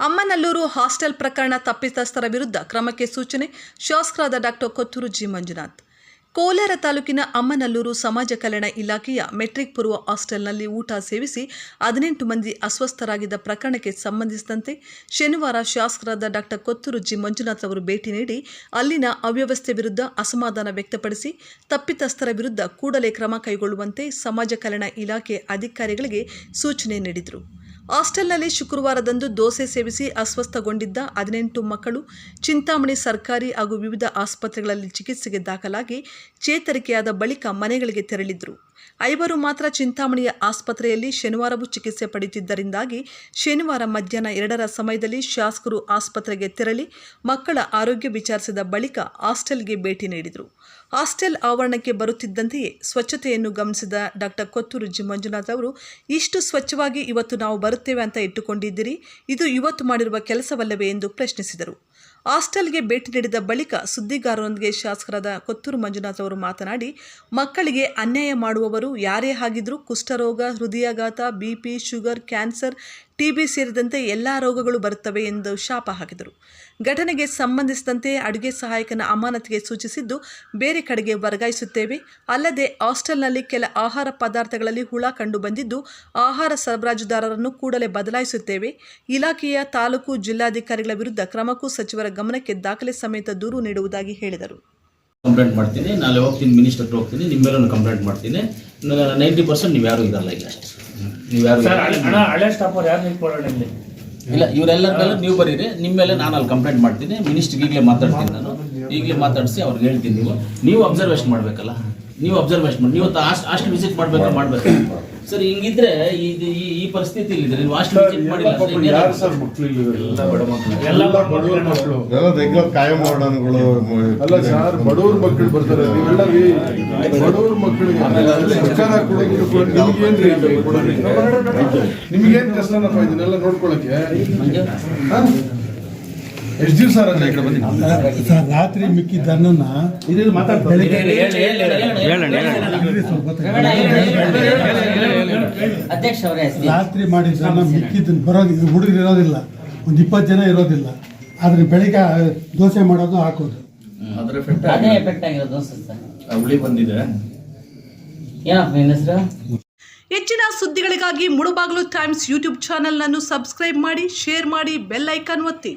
ಅಮ್ಮನಲ್ಲೂರು hostel ಪ್ರಕರಣ ತಪ್ಪಿತಸ್ಥರ ವಿರುದ್ಧ ಕ್ರಮಕ್ಕೆ ಸೂಚನೆ, ಶಾಸಕರಾದ ಡಾಕ್ಟರ್ ಕೊತ್ತೂರು ಜಿ. ಮಂಜುನಾಥ್. ಕೋಲಾರ ತಾಲೂಕಿನ ಅಮ್ಮನಲ್ಲೂರು ಸಮಾಜ ಕಲ್ಯಾಣ ಇಲಾಖೆಯ ಮೆಟ್ರಿಕ್ ಪೂರ್ವ ಹಾಸ್ಟೆಲ್ನಲ್ಲಿ ಊಟ ಸೇವಿಸಿ ಹದಿನೆಂಟು ಮಂದಿ ಅಸ್ವಸ್ಥರಾಗಿದ್ದ ಪ್ರಕರಣಕ್ಕೆ ಸಂಬಂಧಿಸಿದಂತೆ ಶನಿವಾರ ಶಾಸಕರಾದ ಡಾಕ್ಟರ್ ಕೊತ್ತೂರು ಜಿ. ಮಂಜುನಾಥ್ ಅವರು ಭೇಟಿ ನೀಡಿ ಅಲ್ಲಿನ ಅವ್ಯವಸ್ಥೆ ವಿರುದ್ಧ ಅಸಮಾಧಾನ ವ್ಯಕ್ತಪಡಿಸಿ ತಪ್ಪಿತಸ್ಥರ ವಿರುದ್ಧ ಕೂಡಲೇ ಕ್ರಮ ಕೈಗೊಳ್ಳುವಂತೆ ಸಮಾಜ ಕಲ್ಯಾಣ ಇಲಾಖೆ ಅಧಿಕಾರಿಗಳಿಗೆ ಸೂಚನೆ ನೀಡಿದರು. ಹಾಸ್ಟೆಲ್ನಲ್ಲಿ ಶುಕ್ರವಾರದಂದು ದೋಸೆ ಸೇವಿಸಿ ಅಸ್ವಸ್ಥಗೊಂಡಿದ್ದ ಹದಿನೆಂಟು ಮಕ್ಕಳು ಚಿಂತಾಮಣಿ ಸರ್ಕಾರಿ ಹಾಗೂ ವಿವಿಧ ಆಸ್ಪತ್ರೆಗಳಲ್ಲಿ ಚಿಕಿತ್ಸೆಗೆ ದಾಖಲಾಗಿ ಚೇತರಿಕೆಯಾದ ಬಳಿಕ ಮನೆಗಳಿಗೆ ತೆರಳಿದ್ರು. ಐವರು ಮಾತ್ರ ಚಿಂತಾಮಣಿಯ ಆಸ್ಪತ್ರೆಯಲ್ಲಿ ಶನಿವಾರವೂ ಚಿಕಿತ್ಸೆ ಪಡೆಯುತ್ತಿದ್ದರಿಂದಾಗಿ ಶನಿವಾರ ಮಧ್ಯಾಹ್ನ ಎರಡರ ಸಮಯದಲ್ಲಿ ಶಾಸಕರು ಆಸ್ಪತ್ರೆಗೆ ತೆರಳಿ ಮಕ್ಕಳ ಆರೋಗ್ಯ ವಿಚಾರಿಸಿದ ಬಳಿಕ ಹಾಸ್ಟೆಲ್ಗೆ ಭೇಟಿ ನೀಡಿದರು. ಹಾಸ್ಟೆಲ್ ಆವರಣಕ್ಕೆ ಬರುತ್ತಿದ್ದಂತೆಯೇ ಸ್ವಚ್ಛತೆಯನ್ನು ಗಮನಿಸಿದ ಡಾಕ್ಟರ್ ಕೊತ್ತೂರು ಜಿ. ಮಂಜುನಾಥ್ ಅವರು, ಇಷ್ಟು ಸ್ವಚ್ಛವಾಗಿ ಇವತ್ತು ನಾವು ಬರುತ್ತೇವೆ ಅಂತ ಇಟ್ಟುಕೊಂಡಿದ್ದೀರಿ. ಇದು ಇವತ್ತು ಮಾಡಿರುವ ಕೆಲಸವಲ್ಲವೇ ಎಂದು ಪ್ರಶ್ನಿಸಿದರು. ಹಾಸ್ಟೆಲ್ಗೆ ಭೇಟಿ ನೀಡಿದ ಬಳಿಕ ಸುದ್ದಿಗಾರರೊಂದಿಗೆ ಶಾಸಕರಾದ ಕೊತ್ತೂರು ಮಂಜುನಾಥ್ ಅವರು ಮಾತನಾಡಿ, ಮಕ್ಕಳಿಗೆ ಅನ್ಯಾಯ ಮಾಡುವವರು ಯಾರೇ ಆಗಿದ್ರೂ ಕುಷ್ಠರೋಗ, ಹೃದಯಾಘಾತ ಬಿಪಿ ಶುಗರ್, ಕ್ಯಾನ್ಸರ್ ಟಿಬಿ ಸೇರಿದಂತೆ ಎಲ್ಲ ರೋಗಗಳು ಬರುತ್ತವೆ ಎಂದು ಶಾಪ ಹಾಕಿದರು. ಘಟನೆಗೆ ಸಂಬಂಧಿಸಿದಂತೆ ಅಡುಗೆ ಸಹಾಯಕನ ಅಮಾನತಿಗೆ ಸೂಚಿಸಿದ್ದು, ಬೇರೆ ಕಡೆಗೆ ವರ್ಗಾಯಿಸುತ್ತೇವೆ. ಅಲ್ಲದೆ ಹಾಸ್ಟೆಲ್ನಲ್ಲಿ ಕೆಲ ಆಹಾರ ಪದಾರ್ಥಗಳಲ್ಲಿ ಹುಳ ಕಂಡು ಬಂದಿದ್ದು ಆಹಾರ ಸರಬರಾಜುದಾರರನ್ನು ಕೂಡಲೇ ಬದಲಾಯಿಸುತ್ತೇವೆ. ಇಲಾಖೆಯ ತಾಲೂಕು ಜಿಲ್ಲಾಧಿಕಾರಿಗಳ ವಿರುದ್ಧ ಕ್ರಮಕ್ಕೂ ಸಚಿವರ ಗಮನಕ್ಕೆ ದಾಖಲೆ ಸಮೇತ ದೂರು ನೀಡುವುದಾಗಿ ಹೇಳಿದರು. ಕಂಪ್ಲೇಂಟ್ ಮಾಡ್ತೀನಿ. ನಾಳೆ ಹೋಗ್ತೀನಿ ಮಿನಿಸ್ಟರ್ ಹೋಗ್ತೀನಿ ನಿಮ್ಮ ಮೇಲೂ ಕಂಪ್ಲೇಂಟ್ ಮಾಡ್ತೀನಿ ನೈಂಟಿ ಪರ್ಸೆಂಟ್ ನೀವು ಯಾರು ಇರಲ್ಲ ಈಗ ಅಷ್ಟೇ. ನೀವು ಯಾರು ಸರ್ ಹಳೆ- ಹಣ ಹಳೆ ಸ್ಟಾಫ್ ಯಾರು ನಿಂತ್ಕೊಳ್ಳೋಣ ಇಲ್ಲಿ? ಇಲ್ಲ ಇವರೆಲ್ಲರ ಮೇಲೆ ನೀವು ಬರೀರಿ. ನಿಮ್ಮ ಮೇಲೆ ನಾನು ಅಲ್ಲಿ ಕಂಪ್ಲೇಂಟ್ ಮಾಡ್ತೀನಿ. ಮಿನಿಸ್ಟ್ರಿಗೆ ಈಗಲೇ ಮಾತಾಡ್ತೀನಿ ನಾನು. ಈಗಲೇ ಮಾತಾಡಿಸಿ ಅವ್ರಿಗೆ ಹೇಳ್ತೀನಿ ನೀವು. ನೀವು ಅಬ್ಸರ್ವೇಷನ್ ಮಾಡಬೇಕಲ್ಲ. ನೀವು ಅಬ್ಸರ್ವೇಷನ್ ಮಾಡಿ. ನೀವು ಅಷ್ಟು ಅಷ್ಟು ವಿಸಿಟ್ ಮಾಡ್ಬೇಕು ಮಾಡ್ಬೇಕು. ಸರ್ ಹಿಂಗಿದ್ರೆ ಇದು ಈ ಈ ಪರಿಸ್ಥಿತಿ ಇಲ್ಲಿದ್ರೆ ನೀವು ಅಷ್ಟು ವಿಸಿಟ್ ಮಾಡಿಲ್ಲ ಅಂದ್ರೆ ಯಾರು? ಸರ್ ಮಕ್ಕಳು ಎಲ್ಲ ಎಲ್ಲ ಬಡವ್ರ ಮಕ್ಕಳು ಎಲ್ಲ ರೆಗ್ಯುಲರ್ ಕಾಯಂ ಮಾಡೋಣಗಳು ಅಲ್ಲ ಸರ್ ಬಡವರ ಮಕ್ಕಳು ಬರ್ತಾರೆ. ನೀವೆಲ್ಲ ಬಡವ್ರ ಮಕ್ಕಳಿಗೆ ಸರ್ಕಾರ ಕೊಡೋದು? ನಿಮ್ಗೇನ್ ಕಷ್ಟನಪ್ಪ ಇದನ್ನೆಲ್ಲ ನೋಡ್ಕೊಳಕ್ಕೆ? ಎಷ್ಟು ದಿವಸ ಈ ಕಡೆ ಬನ್ನಿ ಸರ್ ರಾತ್ರಿ ಮಿಕ್ಕಿದ್ದನ್ನ ಇದು ಮಾತಾಡ್ತಾರೆ ಅಧ್ಯಕ್ಷ ಅವರೇ ರಾತ್ರಿ ಮಾಡಿದ್ದನ್ನ ಅನ್ನ ಮಿಕ್ಕಿದ್ದನ್ನು ಬರೋದು ಹುಡುಗರು ಇರೋದಿಲ್ಲ ಒಂದು ಇಪ್ಪತ್ತು ಜನ ಇರೋದಿಲ್ಲ ಆದ್ರೆ ಬೆಳಿಗ್ಗೆ ದೋಸೆ ಮಾಡೋದು ಹಾಕೋದು ಅದ್ರ effect ಅದೇ ಆಗಿದೆ. ಎಫೆಕ್ಟ್ ಆಗಿರೋದು ಅನ್ಸುತ್ತೆ ಹುಳಿ ಬಂದಿದೆ ಏನಪ್ಪ ನಿನ್ನ ಹೆಸರು ಹೆಚ್ಚಿನ ಸುದ್ದಿಗಳಿಗಾಗಿ ಮುಳುಬಾಗಿಲು ಟೈಮ್ಸ್ ಯೂಟ್ಯೂಬ್ ಚಾನೆಲ್ನನ್ನು ಸಬ್ಸ್ಕ್ರೈಬ್ ಮಾಡಿ ಶೇರ್ ಮಾಡಿ ಬೆಲ್ ಐಕಾನ್ ಒತ್ತಿ